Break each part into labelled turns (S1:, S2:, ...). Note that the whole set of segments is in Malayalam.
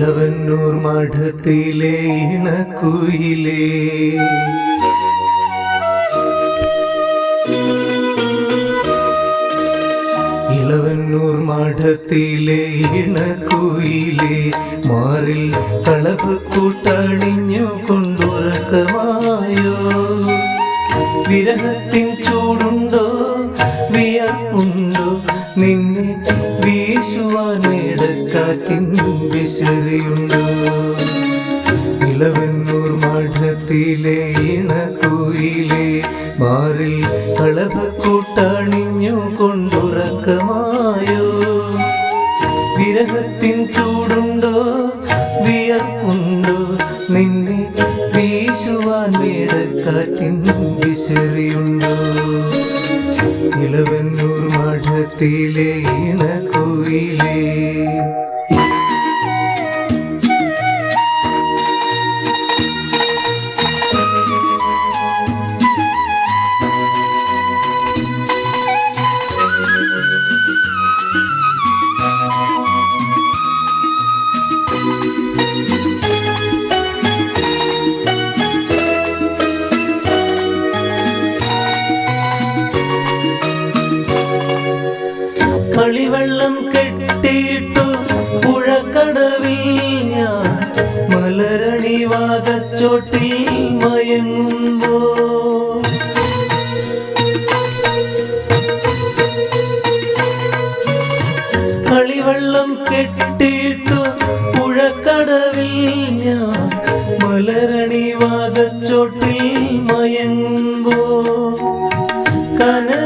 S1: ഇളവന്നൂർ മഠത്തിലെ ഇണക്കുയിലേ. ഇളവന്നൂർ മഠത്തിലെ ഇണക്കുയിലേ. മാറിൽ കളവ് കൂട്ടണിഞ്ഞു കൊണ്ടുറക്കമായോ. വിരഹത്തിൻ നിന്നെ വീശുവാൻ ഇടക്കാറ്റിൻ വിശറിയുണ്ടോ ഇളവന്നൂർ മഠത്തിലെ ഇണക്കുയിലെ മാറിൽ കളഭക്കൂട്ടണിഞ്ഞു കൊണ്ടുറക്കമായോ? വിരഹത്തിൻ ചൂടുണ്ടോ? വിയർപ്പുണ്ടോ നിന്നെ വീശുവാൻ വേടക്കാറ്റിൻ വിശറിയുണ്ടോ ഇളവന്നൂർ മഠത്തിലെ ഇണക്കുയിലേ കളിവെള്ളം കെട്ടിയിട്ടു പുഴക്കടവിൽ ഞാൻ മലരണി വാകച്ചോട്ടിൽ മയങ്ങുമ്പോ. കളിവെള്ളം കെട്ടിയിട്ടു പുഴക്കടവിൽ ഞാൻ മലരണി വാകച്ചോട്ടിൽ മയങ്ങുമ്പോ. കനവിന്റെ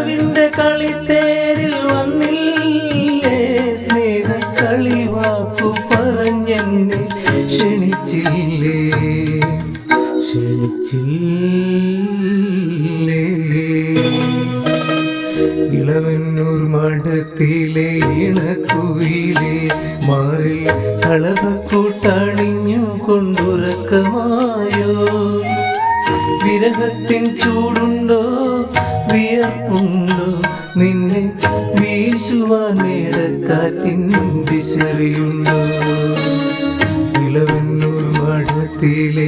S1: ഇളവന്നൂർ മഠത്തിലെ ഇണക്കുയിലെ മാറിൽ കളവക്കൂട്ടണിഞ്ഞു കൊണ്ടുറക്കമായോ? വിരഹത്തിൻ ചൂടുണ്ടോ? വിയർപ്പുണ്ടോ? നിന്നെ വീശുവാൻ മേടക്കാറ്റിൻ ദിശറിയുണ്ടോ ഇളവന്നൂർ മഠത്തിലെ